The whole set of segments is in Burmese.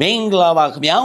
မင်္ဂလာပါခင်ဗျာ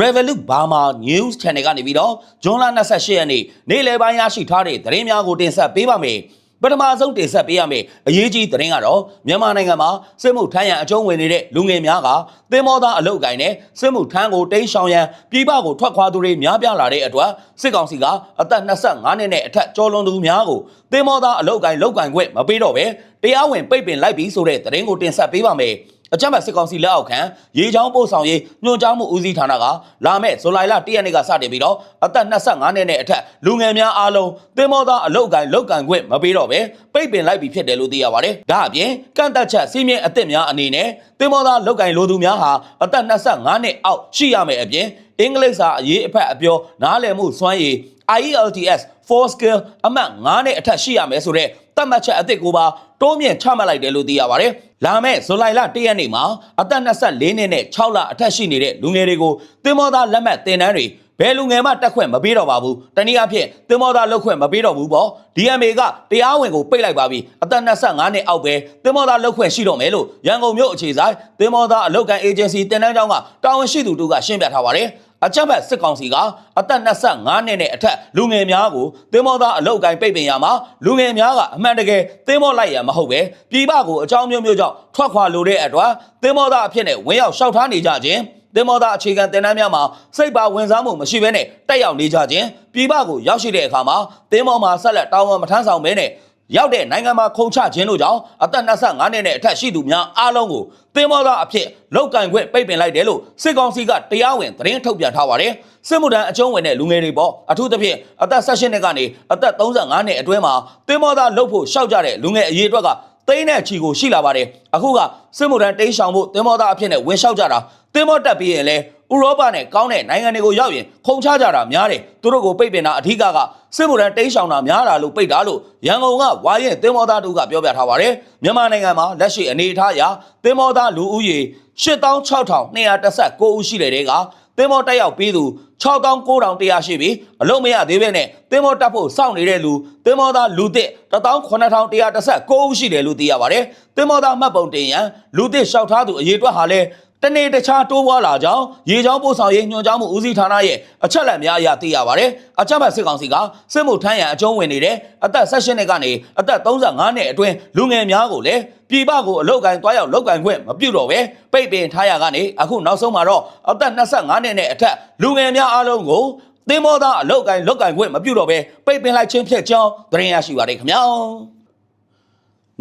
Revolut Burma News Channel ကနေပြီးတော့ဇွန်လ28ရက်နေ့နေ့လယ်ပိုင်းရရှိထားတဲ့သတင်းများကိုတင်ဆက်ပေးပါမယ်ပထမဆုံးတင်ဆက်ပေးရမယ့်အရေးကြီးသတင်းကတော့မြန်မာနိုင်ငံမှာစစ်မှုထမ်းရန်အကျုံးဝင်နေတဲ့လူငယ်များကသင်္ဘောသားအလုပ်ကိုင်းနဲ့စစ်မှုထမ်းကိုတိမ်းရှောင်ရန်ပြည်ပကိုထွက်ခွာသူတွေများပြားလာတဲ့အတွက်စစ်ကောင်စီကအသက်25နှစ်နဲ့အထက်ကျော်လွန်သူများကိုသင်္ဘောသားအလုပ်ကိုင်းလုပ်ကိုင်ခွင့်မပေးတော့ဘဲတရားဝင်ပိတ်ပင်လိုက်ပြီးဆိုတဲ့သတင်းကိုတင်ဆက်ပေးပါမယ် အကြမ်းဖက်စစ်ကောင်စီလက်အောက်ခံရေချောင်းပို့ဆောင်ရေးညွှန်ကြားမှုဦးစီးဌာနကလာမဲ့ဇူလိုင်လ1ရက်နေ့ကစတင်ပြီးတော့အသက်25နှစ်နဲ့အထက်လူငယ်များအားလုံးသင်္ဘောသားအလုပ်ကိုင်လုပ်ကိုင်ခွင့်မပေးတော့ပဲပိတ်ပင်လိုက်ပြီးဖြစ်တယ်လို့သိရပါတယ်။ဒါအပြင်ကန့်တက်ချက်စီးမြင့်အသစ်များအနေနဲ့သင်္ဘောသားလုပ်ကိုင်လိုသူများဟာအသက်25နှစ်အောက်ရှိရမယ်အပြင်အင်္ဂလိပ်စာအရေးအဖက်အပြောနားလည်မှုစွမ်းရည် IELTS 4 skill အမှတ်9နဲ့အထက်ရှိရမယ်ဆိုတော့တတ်မှတ်ချက်အသစ်ကိုပါတိုးမြင့်ချမှတ်လိုက်တယ်လို့သိရပါတယ်။ လာမယ့်ဇူလိုင်လ1ရက်နေ့မှာအသက်24နှစ်နဲ့6လအထက်ရှိနေတဲ့လူငယ်တွေကိုသင်္ဘောသားလက်မှတ်တင်တန်းတွေဘယ်လူငယ်မှတက်ခွင့်မပေးတော့ပါဘူး။တနည်းအားဖြင့်သင်္ဘောသားလုတ်ခွင့်မပေးတော့ဘူးပေါ့။ DMA ကတရားဝင်ကိုပိတ်လိုက်ပါပြီ။အသက်25နှစ်အောက်ပဲသင်္ဘောသားလုတ်ခွင့်ရှိတော့မယ်လို့ရန်ကုန်မြို့အခြေဆိုင်သင်္ဘောသားအလုပ်ကန်အေဂျင်စီတင်တန်းကျောင်းကတာဝန်ရှိသူတို့ကရှင်းပြထားပါတယ်။ အကြမ်းဖက်စစ်ကောင်စီကအသက်25နှစ်နဲ့အထက်လူငယ်များကိုသင်္ဘောသားအလုတ်ကိုင်းပိတ်ပင်ရမှာလူငယ်များကအမှန်တကယ်သင်္ဘောလိုက်ရမဟုတ်ပဲပြည်ပကိုအကြောင်းမျိုးမျိုးကြောင့်ထွက်ခွာလိုတဲ့အတွက်သင်္ဘောသားအဖြစ်နဲ့ဝင်ရောက်ရှောက်ထားနေကြခြင်းသင်္ဘောသားအခြေခံတင်နန်းများမှာစိတ်ပါဝင်စားမှုမရှိဘဲနဲ့တက်ရောက်နေကြခြင်းပြည်ပကိုရောက်ရှိတဲ့အခါမှာသင်္ဘောမှာဆက်လက်တောင်းဝန်မထမ်းဆောင်ဘဲနဲ့ ရောက်တဲ့နိုင်ငံမှာခုံချခြင်းတို့ကြောင့်အသက်25နှစ်နဲ့အထက်ရှိသူများအားလုံးကိုသင်္ဘောသားအဖြစ်လောက်ကင်ခွင့်ပိတ်ပင်လိုက်တယ်လို့စစ်ကောင်စီကတရားဝင်သတင်းထုတ်ပြန်ထားပါတယ်။စစ်မှုထမ်းအကျုံးဝင်တဲ့လူငယ်တွေပေါ့အထူးသဖြင့်အသက်16နှစ်ကနေအသက်35နှစ်အတွင်းမှာသင်္ဘောသားလုပ်ဖို့ရှောက်ကြတဲ့လူငယ်အရေးအတွက်ကသိန်းနဲ့ချီကိုရှိလာပါတယ်။အခုကစစ်မှုထမ်းတိမ်းရှောင်ဖို့သင်္ဘောသားအဖြစ်နဲ့ဝင်လျှောက်ကြတာသင်္ဘောတက်ပြီးရင်လဲ ဥရောပနဲ့ကောင်းတဲ့နိုင်ငံတွေကိုရောက်ရင်ခုံချကြတာများတယ်သူတို့ကိုပိတ်ပင်တာအထူးကကစစ်မှုထမ်းတိမ်းရှောင်တာများတာလို့ပိတ်တာလို့ရန်ကုန်ကဝါရင်သင်္ဘောသားတို့ကပြောပြထားပါတယ်မြန်မာနိုင်ငံမှာလက်ရှိအနေအထားအရသင်္ဘောသားလူဦးရေ86,219ဦးရှိတဲ့တဲကသင်္ဘောတက်ရောက်ပြီးသူ69,100ရှိပြီးအလုံးမရသေးပဲနဲ့သင်္ဘောတက်ဖို့စောင့်နေတဲ့လူသင်္ဘောသားလူသစ်189,119ဦးရှိတယ်လို့သိရပါတယ်သင်္ဘောသားမှတ်ပုံတင်ရန်လူသစ်လျှောက်ထားသူအရေးအတွက်ဟာလဲ တနေ့တခြားတိုးပွားလာကြောင်းရေချောင်းပို့ဆောင်ရေးညွှန်ကြားမှုဦးစီးဌာနရဲ့အချက်အလက်များအရသိရပါတယ်။အချက်မှတ်စစ်ကောင်စီကစစ်မှုထမ်းရန်အကျုံးဝင်နေတဲ့အသက်16နှစ်ကနေအသက်35နှစ်အတွင်းလူငယ်များကိုလည်းပြည်ပကိုအလုတ်ကန်တွားရောက်လောက်ကန်ခွင့်မပြုတော့ပဲပိတ်ပင်ထားရကနေအခုနောက်ဆုံးမှာတော့အသက်25နှစ်နဲ့အထက်လူငယ်များအားလုံးကိုသင်္ဘောသားအလုတ်ကန်လောက်ကန်ခွင့်မပြုတော့ပဲပိတ်ပင်လိုက်ခြင်းဖြစ်ကြောင်းသတင်းရရှိပါတယ်ခင်ဗျာ။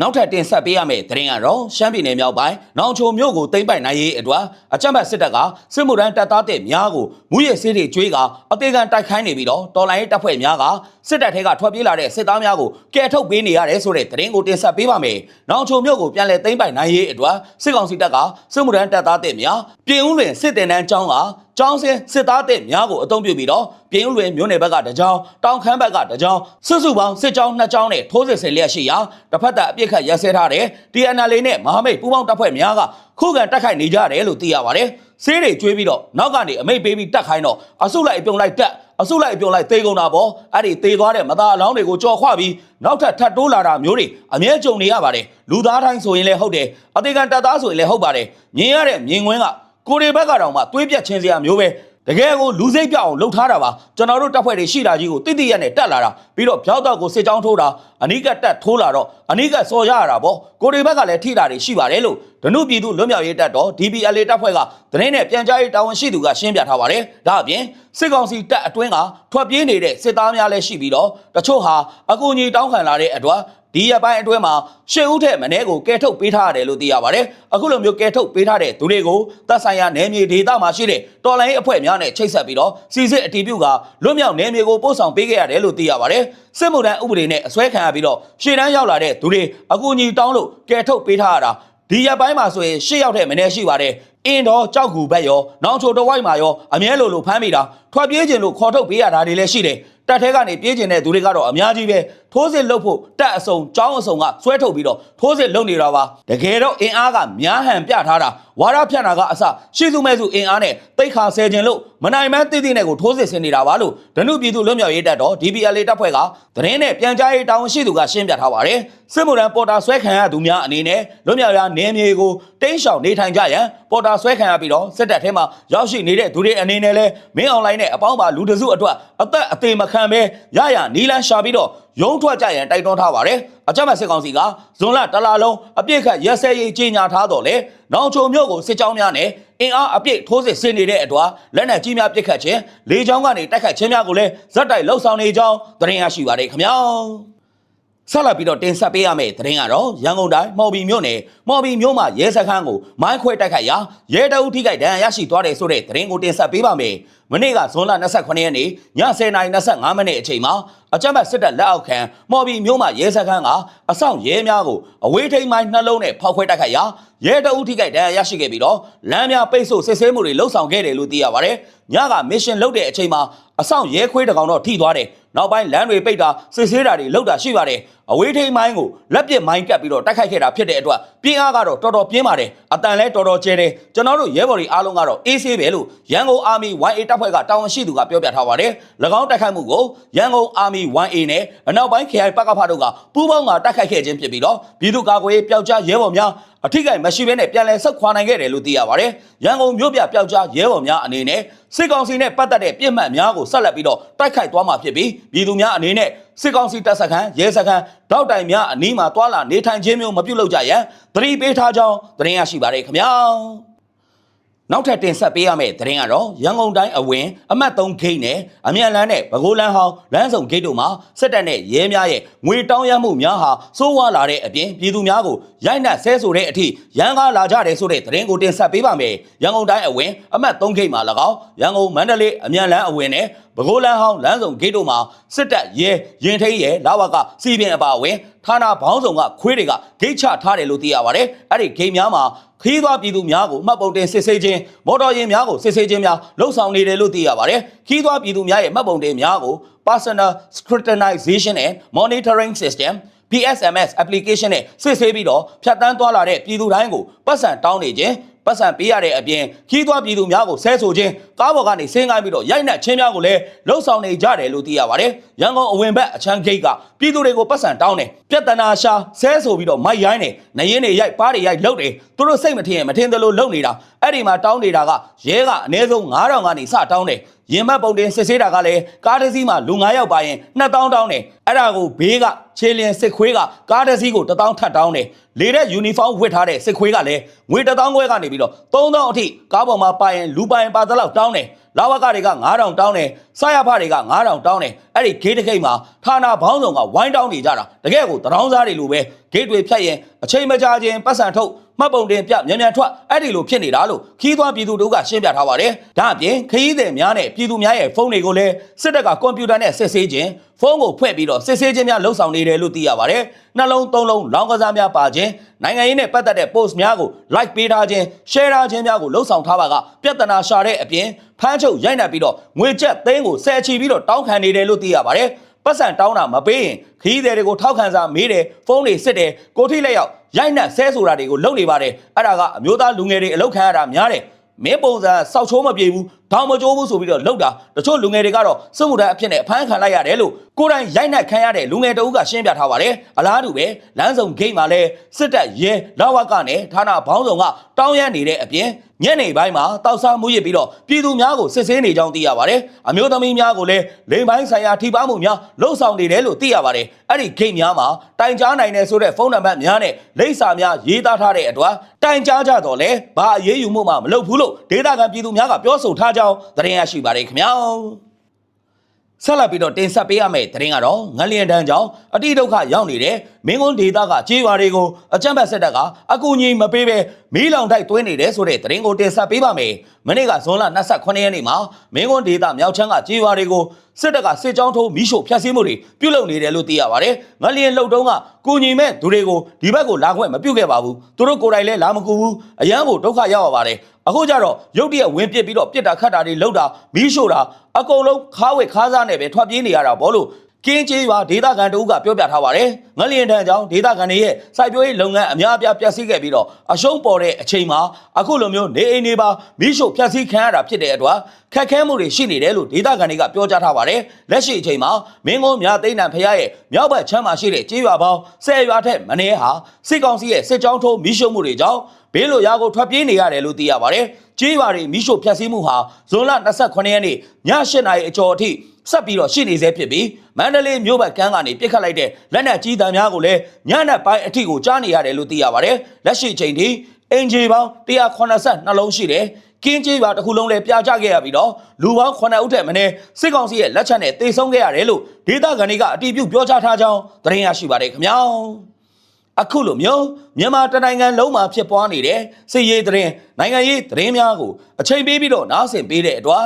နောက်ထပ်တင်ဆက်ပေးရမယ့်သတင်းကတော့ရှမ်းပြည်နယ်မြောက်ပိုင်းနောင်ချိုမြို့ကိုသိမ်းပိုက်နိုင်ရေးအတွက်အကြမ်းဖက်စစ်တပ်ကစစ်မှုထမ်းတပ်သားတဲ့များကိုမူရစ်ဆေးတွေကျွေးကအသေးခံတိုက်ခိုင်းနေပြီးတော့တော်လိုင်းရေးတပ်ဖွဲ့များကစစ်တပ်ထဲကထွက်ပြေးလာတဲ့စစ်သားများကိုကယ်ထုတ်ပေးနေရတယ်ဆိုတဲ့သတင်းကိုတင်ဆက်ပေးပါမယ်။နောင်ချိုမြို့ကိုပြန်လည်သိမ်းပိုက်နိုင်ရေးအတွက်စစ်ကောင်စီတပ်ကစစ်မှုထမ်းတပ်သားတဲ့များပြည်ဦးလွင်စစ်တင်တန်းကျောင်းက ကျောင်းစင်စစ်သားတဲ့များကိုအုံပြုပြီးတော့ပြည်ဦးလွင်မြို့နယ်ဘက်ကတကြောင်တောင်ခမ်းဘက်ကတကြောင်စုစုပေါင်းစစ်ကြောင်းနှစ်ကြောင်းနဲ့ထိုးစစ်ဆင်လျက်ရှိရာတစ်ဖက်သက်အပြစ်ခတ်ရက်စဲထားတဲ့ TNL နဲ့မဟာမိတ်ပူးပေါင်းတပ်ဖွဲ့များကခုခံတိုက်ခိုက်နေကြတယ်လို့သိရပါတယ်။ဆေးတွေကျွေးပြီးတော့နောက်ကနေအမိတ်ပေးပြီးတက်ခိုင်းတော့အစုလိုက်အပြုံလိုက်တက်အစုလိုက်အပြုံလိုက်သေကုန်တာပေါ့အဲ့ဒီသေသွားတဲ့မသားအလောင်းတွေကိုကြော်ခွပြီးနောက်ထပ်ထပ်တိုးလာတာမျိုးတွေအမြဲကြုံနေရပါတယ်လူသားတိုင်းဆိုရင်လည်းဟုတ်တယ်အသေးခံတပ်သားဆိုရင်လည်းဟုတ်ပါတယ်မြင်ရတဲ့မြင်ကွင်းက ကိုရီဘက်ကတော့မှသွေးပြက်ချင်းစရာမျိုးပဲတကယ်ကိုလူစိတ်ပြအောင်လှုပ်ထားတာပါကျွန်တော်တို့တပ်ဖွဲ့တွေရှိတာကြီးကိုတိတိရက်နဲ့တက်လာတာပြီးတော့ပြောက်တော့ကိုစစ်ကြောင်းထိုးတာအနိကတက်ထိုးလာတော့အနိကစော်ရရတာပေါ့ကိုရီဘက်ကလည်းထိတာတွေရှိပါတယ်လို့ဒနုပြည်သူလွတ်မြောက်ရေးတပ်တော် DPLA တပ်ဖွဲ့ကသတင်းနဲ့ပြန်ကြားရေးတာဝန်ရှိသူကရှင်းပြထားပါတယ်ဒါအပြင်စစ်ကောင်စီတပ်အတွင်းကထွက်ပြေးနေတဲ့စစ်သားများလည်းရှိပြီးတော့တချို့ဟာအကူအညီတောင်းခံလာတဲ့အတွက် ဒီရပိုင်းအတွင်းမှာရှစ်ဦးထက်မင်းကိုကဲထုတ်ပေးထားရတယ်လို့သိရပါတယ်။အခုလိုမျိုးကဲထုတ်ပေးထားတဲ့သူတွေကိုသက်ဆိုင်ရာနယ်မြေဒေသမှာရှိတဲ့တော်လိုင်းအဖွဲ့များနဲ့ချိတ်ဆက်ပြီးတော့စီစစ်အတီးပြုကလွတ်မြောက်နယ်မြေကိုပို့ဆောင်ပေးခဲ့ရတယ်လို့သိရပါတယ်။စစ်မှုထမ်းဥပဒေနဲ့အစွဲခံရပြီးတော့ရှေ့တန်းရောက်လာတဲ့သူတွေအကူအညီတောင်းလို့ကဲထုတ်ပေးထားရတာဒီရပိုင်းမှာဆိုရင်ရှစ်ယောက်ထက်မင်းရှိပါတယ်။အင်းတော့ကြောက်ကူဘက်ရောနောင်ချိုတဝိုက်မှာရောအမြဲလိုလိုဖမ်းမိတာထွက်ပြေးခြင်းလို့ခေါ်ထုတ်ပေးရတာတွေလည်းရှိတယ်။တပ်ထဲကနေပြေးကျင်တဲ့သူတွေကတော့အများကြီးပဲ ထိုးစစ်လုပ်ဖို့တက်အစုံကြောင်းအစုံကဆွဲထုတ်ပြီးတော့ထိုးစစ်လုပ်နေတာပါတကယ်တော့အင်အားကများဟန်ပြထားတာဝါရဖြန့်တာကအစရှိစုမဲ့စုအင်အားနဲ့တိတ်ခါဆဲခြင်းလို့မနိုင်မန်းတိတိနဲ့ကိုထိုးစစ်ဆင်နေတာပါလို့ဒနုပြည်သူလွတ်မြောက်ရေးတပ်တော် DPLA တပ်ဖွဲ့ကသတင်းနဲ့ပြန်ကြားရေးတာဝန်ရှိသူကရှင်းပြထားပါတယ်စစ်မှုထမ်းပေါ်တာဆွဲခံရသူများအနေနဲ့လွတ်မြောက်ရာနေမြေကိုတင်းရှောင်နေထိုင်ကြရန်ပေါ်တာဆွဲခံရပြီးတော့စစ်တပ်ထဲမှာရောက်ရှိနေတဲ့သူတွေအနေနဲ့လဲမင်းအွန်လိုင်းနဲ့အပေါင်းပါလူတစုအတွက်အသက်အသေးမခံပဲရရနီလန်းရှာပြီးတော့ ရုံးထွက်ကြရန်တိုက်တွန်းထားပါတယ်အကြမ်းဖက်စစ်ကောင်စီကဇွန်လတလလုံးအပြစ်ခတ်ရက်စဲရေးကြီးညာထားတော့လေနောင်ချုံမြို့ကိုစစ်ကြောင်းများနဲ့အင်အားအပြည့်ထိုးစစ်ဆင်နေတဲ့အတွက်လက်နက်ကြီးများပစ်ခတ်ခြင်းလေကြောင်းကနေတိုက်ခတ်ခြင်းများကိုလည်းဇက်တိုက်လှုပ်ဆောင်နေကြောင်းသတင်းရရှိပါတယ်ခင်ဗျာ ဆက်လက်ပြီးတော့တင်ဆက်ပေးရမယ့်သတင်းကတော့ရန်ကုန်တိုင်းမော်ဘီမြို့နယ်မော်ဘီမြို့မှာရဲစခန်းကိုမိုင်းခွဲတိုက်ခိုက်ရာရဲတအုပ်ထိခိုက်ဒဏ်ရာရရှိသွားတယ်ဆိုတဲ့သတင်းကိုတင်ဆက်ပေးပါမယ်။မနေ့ကဇွန်လ28ရက်နေ့ည10:25မိနစ်အချိန်မှာအကြမ်းဖက်စစ်တပ်လက်အောက်ခံမော်ဘီမြို့မှာရဲစခန်းကအဆောင်ရဲများကိုအဝေးထိန်မိုင်းနှလုံးနဲ့ဖောက်ခွဲတိုက်ခိုက်ရာရဲတအုပ်ထိခိုက်ဒဏ်ရာရရှိခဲ့ပြီးတော့လမ်းများပိတ်ဆို့စစ်ဆေးမှုတွေလှုပ်ဆောင်ခဲ့တယ်လို့သိရပါတယ်။ညကမစ်ရှင်လုပ်တဲ့အချိန်မှာအဆောင်ရဲခွေးတစ်ကောင်တော့ထိသွားတယ်။ နောက်ပိုင်းလမ်းတွေပိတ်တာစစ်ဆေးတာတွေလုပ်တာရှိပါတယ်။အဝေးထိန်မိုင်းကိုလက်ပစ်မိုင်းကပ်ပြီးတော့တိုက်ခိုက်ခဲ့တာဖြစ်တဲ့အတွက်ပြင်းအားကတော့တော်တော်ပြင်းပါတယ်။အတန်လဲတော်တော်ကျဲတယ်။ကျွန်တော်တို့ရဲဘော်တွေအားလုံးကတော့အေးဆေးပဲလို့ရန်ကုန်အာမီ 1A တပ်ဖွဲ့ကတာဝန်ရှိသူကပြောပြထားပါတယ်။၎င်းတိုက်ခိုက်မှုကိုရန်ကုန်အာမီ 1A နဲ့အနောက်ပိုင်း KI ပကဖတို့ကပူးပေါင်းကတိုက်ခိုက်ခဲ့ခြင်းဖြစ်ပြီးတော့ပြည်သူ့ကာကွယ်ရေးပျောက်ကြားရဲဘော်များ အထိကိမရှိဘဲနဲ့ပြန်လည်ဆက်ခွာနိုင်ခဲ့တယ်လို့သိရပါတယ်။ရန်ကုန်မြို့ပြပျောက်ကြားရဲဘော်များအနေနဲ့စစ်ကောင်စီနဲ့ပတ်သက်တဲ့ပြစ်မှတ်များကိုဆက်လက်ပြီးတော့တိုက်ခိုက်သွားမှာဖြစ်ပြီးပြည်သူများအနေနဲ့စစ်ကောင်စီတပ်စခန်းရဲစခန်းတောက်တိုင်များအနီးမှာတွာလာနေထိုင်ခြင်းမျိုးမပြုလုပ်ကြရန်သတိပေးထားကြောင်းသတင်းရရှိပါတယ်ခင်ဗျာ။ နောက်ထပ်တင်ဆက်ပေးရမယ့်သတင်းကတော့ရန်ကုန်တိုင်းအဝင်အမှတ်3ဂိတ်နဲ့အမြန်လန်းနဲ့ဗကိုးလန်းဟောင်းလမ်းဆောင်ဂိတ်တို့မှာစစ်တပ်နဲ့ရဲများရဲ့ငွေတောင်းရမှုများဟာစိုးဝါလာတဲ့အပြင်ပြည်သူများကိုရိုက်နှက်ဆဲဆိုတဲ့အထိရန်ကားလာကြတယ်ဆိုတဲ့သတင်းကိုတင်ဆက်ပေးပါမယ်။ရန်ကုန်တိုင်းအဝင်အမှတ်3ဂိတ်မှာ၎င်းရန်ကုန်မန္တလေးအမြန်လန်းအဝင်နဲ့ ပဲခူးလန်းဟောင်းလမ်းဆောင်ဂိတ်တို့မှာစစ်တပ်ရဲရင်ထိန်ရဲလာဝကစီပင်အပါအဝင်ဌာနဘောင်းဆောင်ကခွေးတွေကဂိတ်ချထားတယ်လို့သိရပါတယ်။အဲ့ဒီဂိတ်များမှာခီးသွားပြည်သူများကိုမှတ်ပုံတင်စစ်ဆေးခြင်းမော်တော်ယာဉ်များကိုစစ်ဆေးခြင်းများလှုပ်ဆောင်နေတယ်လို့သိရပါတယ်။ခီးသွားပြည်သူများရဲ့မှတ်ပုံတင်များကို personal scrutinization and monitoring system PSMS application နဲ့စစ်ဆေးပြီးတော့ဖြတ်တန်းသွားလာတဲ့ပြည်သူတိုင်းကိုပတ်စံတောင်းနေခြင်း ပတ်စံပေးရတဲ့အပြင်ခီးသွွားပြည်သူများကိုဆဲဆိုခြင်းကားပေါ်ကနေဆင်းကိုင်းပြီးတော့ရိုက်နှက်ခြင်းများကိုလည်းလှုပ်ဆောင်နေကြတယ်လို့သိရပါတယ်။ရန်ကုန်အဝင်ဘက်အချမ်းဂိတ်ကပြည်သူတွေကိုပတ်စံတောင်းတယ်။ပြဿနာရှာဆဲဆိုပြီးတော့မိုက်ရိုင်းတယ်။နရင်တွေရိုက်ပါးတွေရိုက်လှုပ်တယ်။သူတို့စိတ်မထင်ရင်မထင်သလိုလှုပ်နေတာ။အဲ့ဒီမှာတောင်းနေတာကရဲကအနည်းဆုံး9000ကနေစတောင်းတယ်။ရင်မက်ပုံတင်စစ်ဆေးတာကလည်းကားတစ်စီးမှာလူ9ယောက်ပါရင်2000တောင်းတယ်အဲ့ဒါကိုဘေးကခြေလျင်စစ်ခွေးကကားတစ်စီးကို1000ထပ်တောင်းတယ်လေတဲ့ယူနီဖောင်းဝတ်ထားတဲ့စစ်ခွေးကလည်းငွေ1000ခွဲကနေပြီးတော့3000အထိကားပေါ်မှာပါရင်လူပါရင်ပါသလောက်တောင်းတယ်လာဝကတွေက9000တောင်းတယ်စရဖတွေက9000တောင်းတယ်အဲ့ဒီဂိတ်တစ်ခိတ်မှာဌာနဘောင်းဆောင်ကဝိုင်းတောင်းနေကြတာတကယ်ကိုတရောင်းစားတွေလိုပဲဂိတ်တွေဖြတ်ရင်အချိန်မကြာချင်းပတ်စံထုတ် မှတ်ပုံတင်ပြမြန်မြန်ထွက်အဲ့ဒီလိုဖြစ်နေတာလို့ခီးသွွားပြည်သူတို့ကရှင်းပြထားပါတယ်။ဒါအပြင်ခရီးသည်များနဲ့ပြည်သူများရဲ့ဖုန်းတွေကိုလည်းစစ်တပ်ကကွန်ပျူတာနဲ့စစ်ဆေးခြင်းဖုန်းကိုဖွင့်ပြီးတော့စစ်ဆေးခြင်းများလှုပ်ဆောင်နေတယ်လို့သိရပါတယ်။နှလုံးသုံးလုံးလောင်းကစားများပါခြင်းနိုင်ငံရေးနဲ့ပတ်သက်တဲ့ post များကို like ပေးထားခြင်း share ထားခြင်းများကိုလှုပ်ဆောင်ထားပါကပြဿနာရှာတဲ့အပြင်ဖမ်းချုပ်ရိုက်နှက်ပြီးတော့ငွေကျပ်သိန်းကိုဆယ်ချီပြီးတော့တောင်းခံနေတယ်လို့သိရပါတယ်။ပတ်စံတောင်းတာမပေးရင်ခရီးသည်တွေကိုထောက်ခံစာမေးတယ်ဖုန်းတွေစစ်တယ်ကိုထိလက်ရောက် ရိုက်နှက်ဆဲဆိုတာတွေကိုလုပ်နေပါတယ်အဲ့ဒါကအမျိုးသားလူငယ်တွေအလောက်ခံရတာများတယ်မင်းပုံစံစောက်ချိုးမပြေဘူးတောင်မကြိုးဘူးဆိုပြီးတော့လောက်တာတချို့လူငယ်တွေကတော့စစ်မှုထမ်းအဖြစ်နဲ့အဖမ်းခံလိုက်ရတယ်လို့ကိုယ်တိုင်ရိုက်နှက်ခံရတဲ့လူငယ်တအုပ်ကရှင်းပြထားပါတယ်အလားတူပဲလမ်းစုံဂိတ်မှာလဲစစ်တပ်ရဲလာဝကနဲ့ဌာနဘောင်းဆောင်ကတောင်းရမ်းနေတဲ့အပြင် ညနေပိုင်းမှာတောက်စားမှုရစ်ပြီးတော့ပြည်သူများကိုစစ်ဆေးနေကြောင်းသိရပါတယ်အမျိုးသမီးများကိုလည်းလိမ်ပိုင်းဆိုင်ရာထိပါမှုများလှုပ်ဆောင်နေတယ်လို့သိရပါတယ်အဲ့ဒီဂိတ်များမှာတိုင်ကြားနိုင်တယ်ဆိုတဲ့ဖုန်းနံပါတ်များနဲ့လိပ်စာများရေးသားထားတဲ့အတွက်တိုင်ကြားကြတော့လဲဘာအရေးယူမှုမှမလုပ်ဘူးလို့ဒေတာကန်ပြည်သူများကပြောဆိုထားကြောင်းသတင်းရရှိပါတယ်ခင်ဗျာ ဆက်လက်ပြီးတော့တင်ဆက်ပေးရမယ့်သတင်းကတော့ငလျင်တန်းကြောင့်အတိဒုက္ခရောက်နေတဲ့မင်းကွန်းဒေသကကြေးရွာတွေကိုအကြမ်းဖက်စစ်တပ်ကအကူအညီမပေးဘဲမီးလောင်တိုက်သွင်းနေတယ်ဆိုတဲ့သတင်းကိုတင်ဆက်ပေးပါမယ်။မနေ့ကဇွန်လ28ရက်နေ့မှာမင်းကွန်းဒေသမြောက်ချမ်းကကြေးရွာတွေကိုစစ်တပ်ကစစ်ကြောင်းထိုးမီးရှို့ဖျက်ဆီးမှုတွေပြုလုပ်နေတယ်လို့သိရပါတယ်။ငလျင်လှုပ်တုံးကကူညီမဲ့သူတွေကိုဒီဘက်ကိုလာခွင့်မပြုခဲ့ပါဘူး။သူတို့ကိုယ်တိုင်လည်းလာမကူဘူး။အရန်ကိုဒုက္ခရောက်ရပါတယ်။ အခုကျတော့ရုတ်တရက်ဝင်ပစ်ပြီးတော့ပြစ်တာခတ်တာတွေလှုပ်တာမီးရှို့တာအကုန်လုံးခါးဝဲခါးစားနဲ့ပဲထွက်ပြေးနေရတာဘောလို့ ကင်းကျေးရွာဒေသခံတဦးကပြောပြထားပါတယ်ငလျင်တန်းကြောင့်ဒေသခံတွေရဲ့စိုက်ပျိုးရေးလုပ်ငန်းအများအပြားပျက်စီးခဲ့ပြီးတော့အရှုံးပေါ်တဲ့အချိန်မှာအခုလိုမျိုးနေအိမ်တွေပါမိရှုဖျက်ဆီးခံရတာဖြစ်တဲ့အတွက်ခက်ခဲမှုတွေရှိနေတယ်လို့ဒေသခံတွေကပြောကြားထားပါတယ်လက်ရှိအချိန်မှာမင်းကုန်းမြသိန်းတန်ဖရားရဲ့မြောက်ဘက်ချမ်းမှာရှိတဲ့ကျေးရွာပေါင်း၁၀ရွာထက်မနည်းဟာစစ်ကောင်စီရဲ့စစ်ကြောင်းထိုးမိရှုမှုတွေကြောင့်ဘေးလိုရာကိုထွက်ပြေးနေရတယ်လို့သိရပါတယ်ကျေးရွာတွေမိရှုဖျက်ဆီးမှုဟာဇွန်လ28ရက်နေ့ည8နာရီအကျော်အထိ ဆက်ပြီးတော့ရှိနေသေးဖြစ်ပြီးမန္တလေးမြို့ဘက်ကမ်းကနေပြစ်ခတ်လိုက်တဲ့လက်နက်ကြီးတံများကိုလည်းညနေပိုင်းအထိကိုကြားနေရတယ်လို့သိရပါတယ်။လက်ရှိချိန်ထိအင်ဂျီပေါင်း182လုံးရှိတယ်။ကင်းကြီးပါတစ်ခုလုံးလည်းပြာကျခဲ့ရပြီးတော့လူပေါင်း9ဦးထက်မနည်းစစ်ကောင်စီရဲ့လက်ချက်နဲ့တေဆုံးခဲ့ရတယ်လို့ဒေသခံတွေကအတည်ပြုပြောကြားထားကြောင်းသတင်းရရှိပါတယ်ခင်ဗျာ။အခုလိုမျိုးမြန်မာတနိုင်ငံလုံးမှာဖြစ်ပွားနေတဲ့စစ်ရေးသတင်းနိုင်ငံရေးသတင်းများကိုအချိန်ပေးပြီးတော့နားဆင်ပေးတဲ့အတွက်